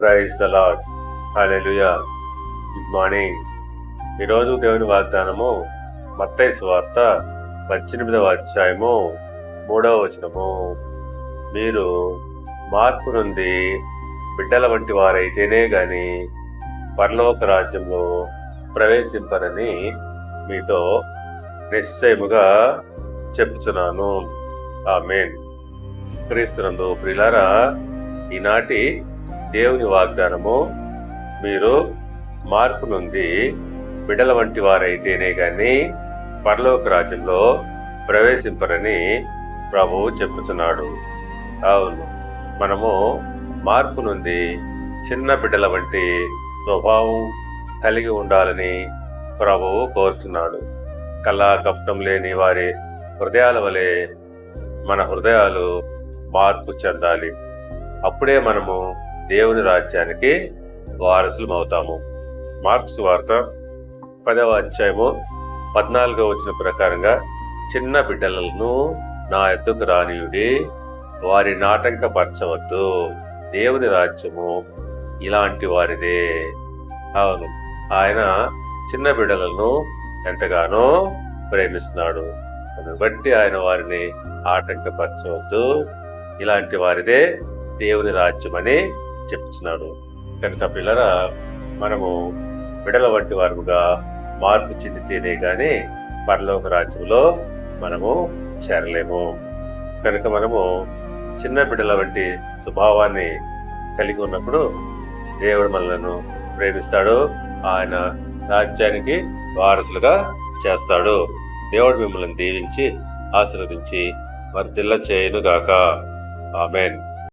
Praise the lord hallelujah good morning ఈరోజు దేవుని వాగ్దానము మత్తయి వార్త పద్దెనిమిదవ అధ్యాయము మూడవ వచనము. మీరు మార్పు నుండి బిడ్డల వంటి వారైతేనే గాని పరలోక రాజ్యంలో ప్రవేశింపరని మీతో నిశ్చయముగా ఆ మెయిన్ క్రీస్తునందు ప్రిలారా ఈనాటి దేవుని వాగ్దానము మీరు మార్పు నుండి బిడల వంటి వారైతేనే గాని పరలోక రాజ్యంలో ప్రవేశింపరని ప్రభువు చెప్పుతున్నాడు అవును మనము మార్పు నుండి చిన్న బిడ్డల వంటి స్వభావం కలిగి ఉండాలని ప్రభువు కోరుతున్నాడు కళా కపటం లేని వారి హృదయాల వలె మన హృదయాలు మార్పు చెందాలి. అప్పుడే మనము దేవుని రాజ్యానికి వారసులం అవుతాము. మార్క్స్ వార్త పదవ అధ్యాయము పద్నాలుగో వచ్చిన ప్రకారంగా చిన్న బిడ్డలను నా ఎద్దుకు రానియుడి వారి నాటంకపరచవద్దు. దేవుని రాజ్యము ఇలాంటి వారిదే. అవును ఆయన చిన్న బిడ్డలను ఎంతగానో ప్రేమిస్తున్నాడు. దాన్ని బట్టి ఆయన వారిని ఆటంకపరచవద్దు. ఇలాంటి వారిదే దేవుని రాజ్యమని చెప్తున్నాడు. కనుక పిల్లల మనము విడల వంటి వారుగా మార్పు చెందితేనే గాని పరలోక రాజ్యంలో మనము చేరలేము. కనుక మనము చిన్న బిడ్డల వంటి స్వభావాన్ని కలిగి ఉన్నప్పుడు దేవుడు మనలను ప్రేమిస్తాడు. ఆయన రాజ్యానికి వారసులుగా చేస్తాడు. దేవుడు మిమ్మల్ని దీవించి ఆశీర్వదించి వర్ధిల్ల చేయను గాక ఆమెన్.